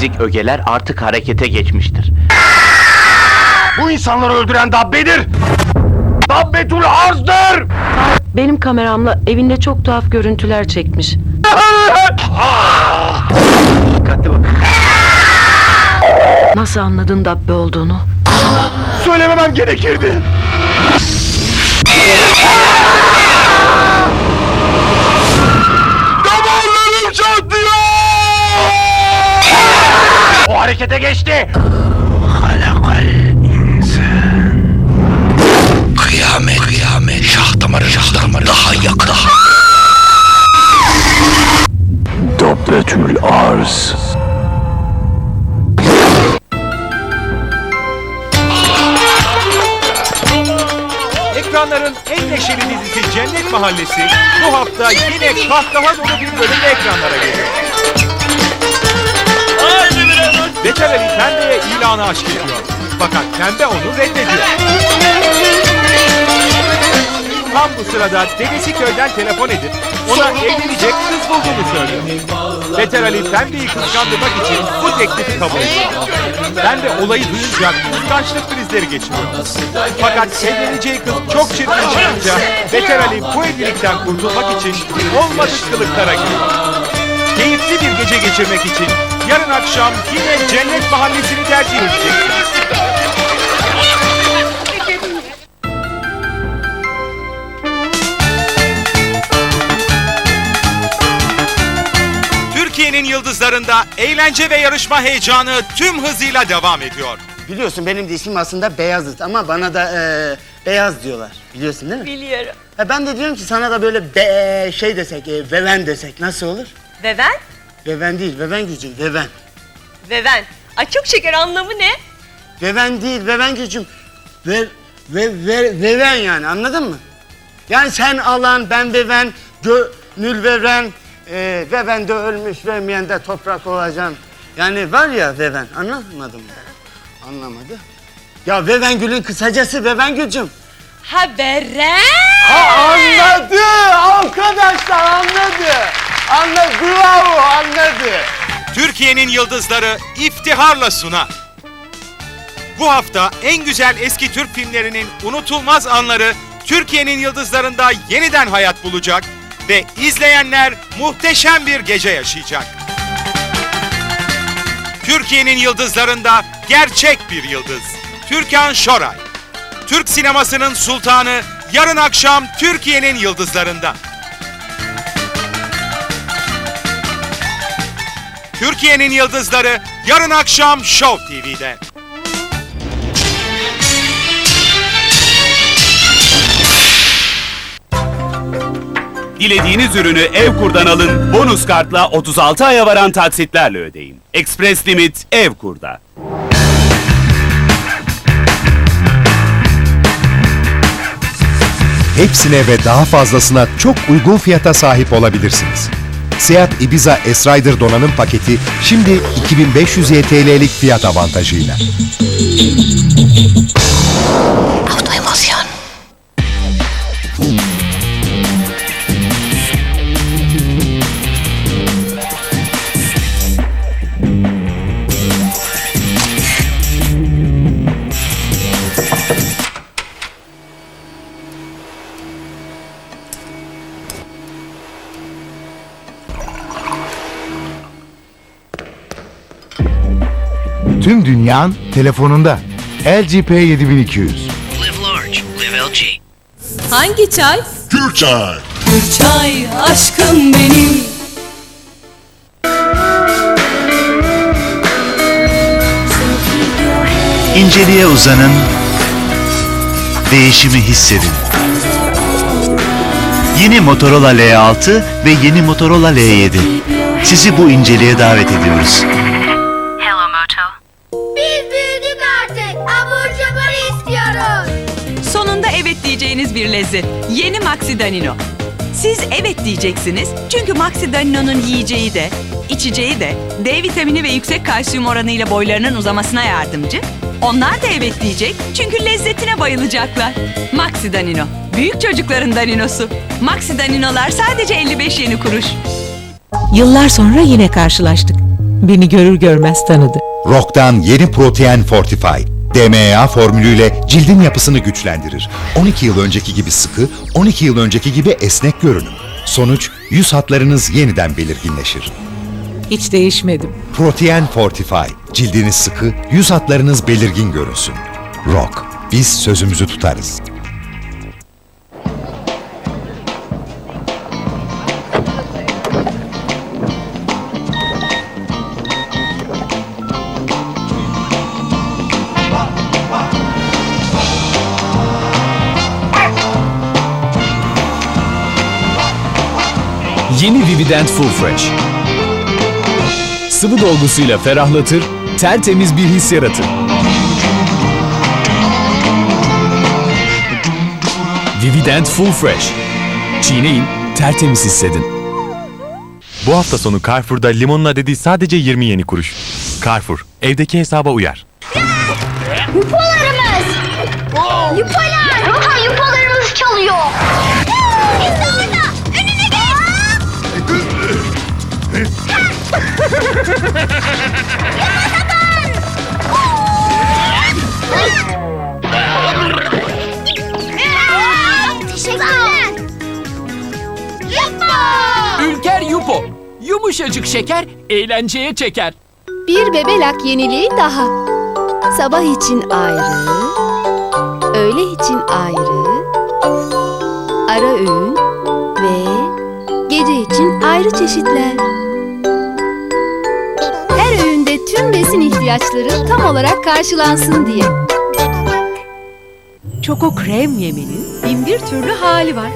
metafizik ögeler artık harekete geçmiştir. Bu insanları öldüren Dabbe'dir. Dabbetul Arz'dır. Benim kameramla evinde çok tuhaf görüntüler çekmiş. Dikkatli. Nasıl anladın Dabbe olduğunu? Söylememem gerekirdi. Harekete geçti. Kıyamet, kıyamet, şah damarı, şah damarı daha yakın. Dabbetül Arz. Ekranların en neşeli dizisi Cennet Mahallesi bu hafta yine kahkaha dolu bir bölümle ekranlara geliyor. İlanı aşk ediyor. Fakat Pembe onu reddediyor. Tam bu sırada dedesi köyden telefon edip ona evlenecek kız bulduğunu söylüyor. Beter Ali Pembe'yi kıskandırmak için bu teklifi kabul ediyor. Pembe olayı duyunca kıskançlık krizleri geçiriyor. Fakat evleneceği kız çok çirkin çıkınca Beter Ali bu evlilikten kurtulmak için olmadık kılıklara giriyor. Keyifli bir gece geçirmek için yarın akşam yine Cennet Mahallesi'ni tercih edeceksiniz. Türkiye'nin yıldızlarında eğlence ve yarışma heyecanı tüm hızıyla devam ediyor. Biliyorsun benim de ismim aslında Beyazıt ama bana da eee, Beyaz diyorlar. Biliyorsun değil mi? Biliyorum. Ha, ben de diyorum ki sana da böyle be şey desek, e, Veven desek nasıl olur? Ve ben? Veven değil, Veven gücüm, Veven. Ve ben. Ay çok şeker anlamı ne? Veven değil, Veven gücüm. Ve, ve, ve, Veven yani anladın mı? Yani sen alan, ben Veven, gönül veren, e, Veven de ölmüş, vermeyen de toprak olacaksın. Yani var ya Veven, anlamadın mı? Anlamadı. Ya Veven Gül'ün kısacası Veven gücüm. Ha Beren. Anladı! Arkadaşlar anladı! Anladı! Bravo! Anladı! Türkiye'nin yıldızları iftiharla sunar. Bu hafta en güzel eski Türk filmlerinin unutulmaz anları Türkiye'nin yıldızlarında yeniden hayat bulacak ve izleyenler muhteşem bir gece yaşayacak. Türkiye'nin yıldızlarında gerçek bir yıldız. Türkan Şoray. Türk sinemasının sultanı yarın akşam Türkiye'nin yıldızlarında. Türkiye'nin yıldızları yarın akşam Show TV'de. Dilediğiniz ürünü Evkur'dan alın, bonus kartla 36 aya varan taksitlerle ödeyin. Express Limit Evkur'da. Hepsine ve daha fazlasına çok uygun fiyata sahip olabilirsiniz. Seat Ibiza S-Rider donanım paketi şimdi 2500 YTL'lik fiyat avantajıyla. Tüm dünyan telefonunda. LG P7200. Hangi çay? Gürçay. Çay aşkım benim. İnceliğe uzanın. Değişimi hissedin. Yeni Motorola L6 ve yeni Motorola L7. Sizi bu inceliğe davet ediyoruz. Evet diyeceğiniz bir lezzet. Yeni Maxi Danino. Siz evet diyeceksiniz çünkü Maxi Danino'nun yiyeceği de, içeceği de D vitamini ve yüksek kalsiyum oranıyla boylarının uzamasına yardımcı. Onlar da evet diyecek çünkü lezzetine bayılacaklar. Maxi Danino. Büyük çocukların daninosu. Maxi Danino'lar sadece 55 yeni kuruş. Yıllar sonra yine karşılaştık. Beni görür görmez tanıdı. Rock'tan yeni Protein Fortify. DMA formülüyle cildin yapısını güçlendirir. 12 yıl önceki gibi sıkı, 12 yıl önceki gibi esnek görünüm. Sonuç, yüz hatlarınız yeniden belirginleşir. Hiç değişmedim. Protein Fortify. Cildiniz sıkı, yüz hatlarınız belirgin görünsün. Rock. Biz sözümüzü tutarız. Yeni Vivident Full Fresh. Sıvı dolgusuyla ferahlatır, tertemiz bir his yaratır. Vivident Full Fresh. Çiğneyin, tertemiz hissedin. Bu hafta sonu Carrefour'da limonun adedi sadece 20 yeni kuruş. Carrefour, evdeki hesaba uyar. Yupolarımız. Yupolar. Aha yupolarımız çalıyor. Teşekkürler. Yupo. Ülker Yupo. Yumuşacık şeker, eğlenceye çeker. Bir bebelak yeniliği daha. Sabah için ayrı, öğle için ayrı, ara öğün ve gece için ayrı çeşitler. Tüm besin ihtiyaçları tam olarak karşılansın diye. Çoko krem yemenin bin bir türlü hali var.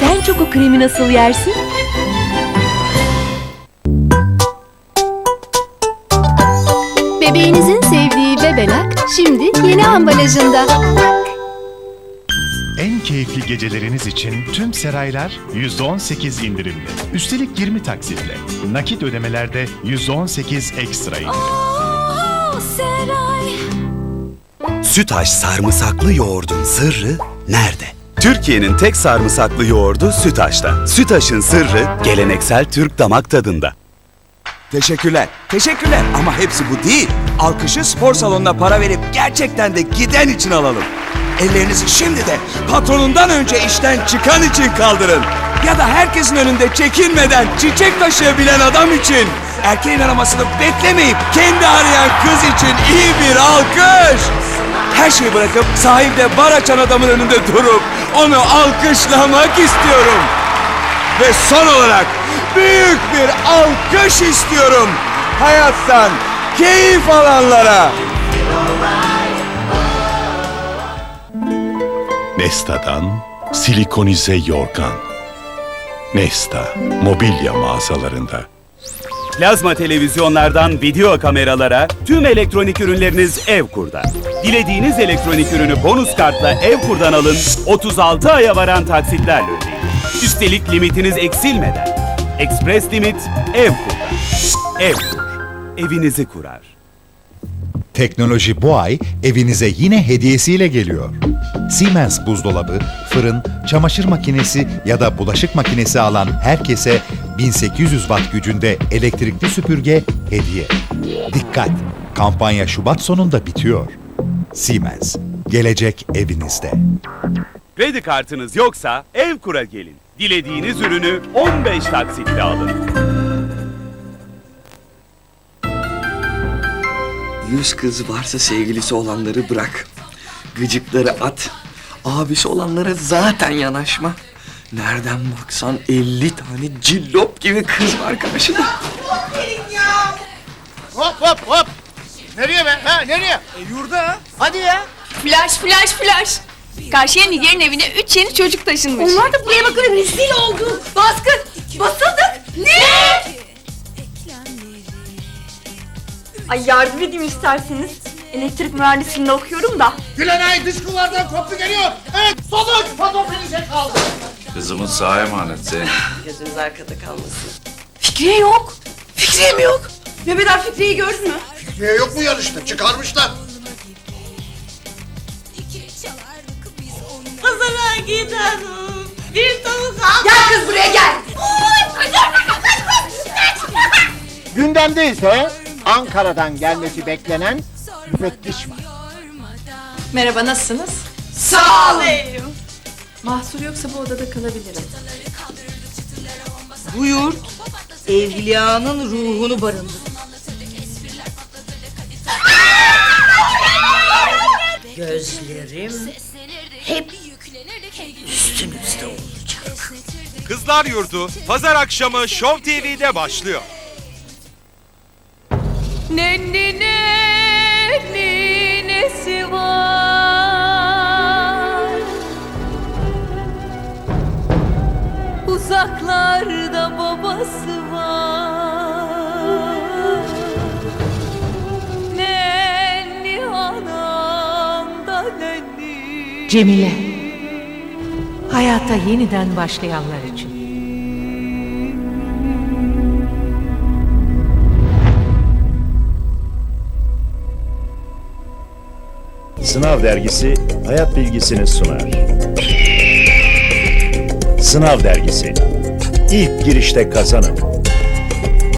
Sen çoko kremi nasıl yersin? Bebeğinizin sevdiği bebelak şimdi yeni ambalajında. Keyifli geceleriniz için tüm seraylar %18 indirimli. Üstelik 20 taksitle. Nakit ödemelerde %18 ekstra indirim. Sütaş sarımsaklı yoğurdun sırrı nerede? Türkiye'nin tek sarımsaklı yoğurdu Sütaş'ta. Sütaş'ın sırrı geleneksel Türk damak tadında. Teşekkürler. Teşekkürler ama hepsi bu değil. Alkışı spor salonuna para verip gerçekten de giden için alalım. Ellerinizi şimdi de patronundan önce işten çıkan için kaldırın. Ya da herkesin önünde çekinmeden çiçek taşıyabilen adam için. Erkeğin aramasını beklemeyip kendi arayan kız için iyi bir alkış. Her şeyi bırakıp sahilde bar açan adamın önünde durup onu alkışlamak istiyorum. Ve son olarak büyük bir alkış istiyorum. Hayattan keyif alanlara. Nesta'dan silikonize yorgan. Nesta, mobilya mağazalarında. Plazma televizyonlardan video kameralara tüm elektronik ürünleriniz Evkur'da. Dilediğiniz elektronik ürünü bonus kartla Evkur'dan alın, 36 aya varan taksitlerle ödeyin. Üstelik limitiniz eksilmeden. Express Limit Evkur'da. Evkur, evinizi kurar. Teknoloji bu ay evinize yine hediyesiyle geliyor. Siemens buzdolabı, fırın, çamaşır makinesi ya da bulaşık makinesi alan herkese 1800 watt gücünde elektrikli süpürge hediye. Dikkat! Kampanya Şubat sonunda bitiyor. Siemens, gelecek evinizde. Kredi kartınız yoksa Evkur'a gelin. Dilediğiniz ürünü 15 taksitle alın. Yüz kız varsa sevgilisi olanları bırak. Gıcıkları at. Abisi olanlara zaten yanaşma. Nereden baksan 50 tane cillop gibi kız var karşıda. Hop hop hop. Nereye be? Ha nereye? E, yurda. Hadi ya. Flash flash flash. Karşıya Nigar'ın evine üç yeni çocuk taşınmış. Onlar da buraya bakın rezil oldu. Baskın. Basıldık. Ne? Ay yardım edeyim isterseniz. Elektrik mühendisliğinde okuyorum da. Gülenay dış kulvardan koptu geliyor. Evet sonuç patofilise kaldı. Kızımın sağ emaneti. Gözünüz arkada kalmasın. Fikriye yok. Fikriye mi yok? Mehmet abi Fikriye'yi gördün mü? Fikriye yok mu yarışta? Çıkarmışlar. Pazara gidelim. Bir tavuk al. Gel kız buraya gel. Gündemde ise Ankara'dan gelmesi beklenen müfettiş var. Merhaba nasılsınız? Sağ ol. Mahsur yoksa bu odada kalabilirim. Bu yurt evliyanın ruhunu barındırır. Gözlerim hep üstünüzde olacak. Kızlar Yurdu pazar akşamı Show TV'de başlıyor. Nenni nenni nesi var Uzaklarda babası var Nenni anam da nenni Cemile. Hayata yeniden başlayanlar için. Sınav dergisi hayat bilgisini sunar. Sınav dergisi. İlk girişte kazanın.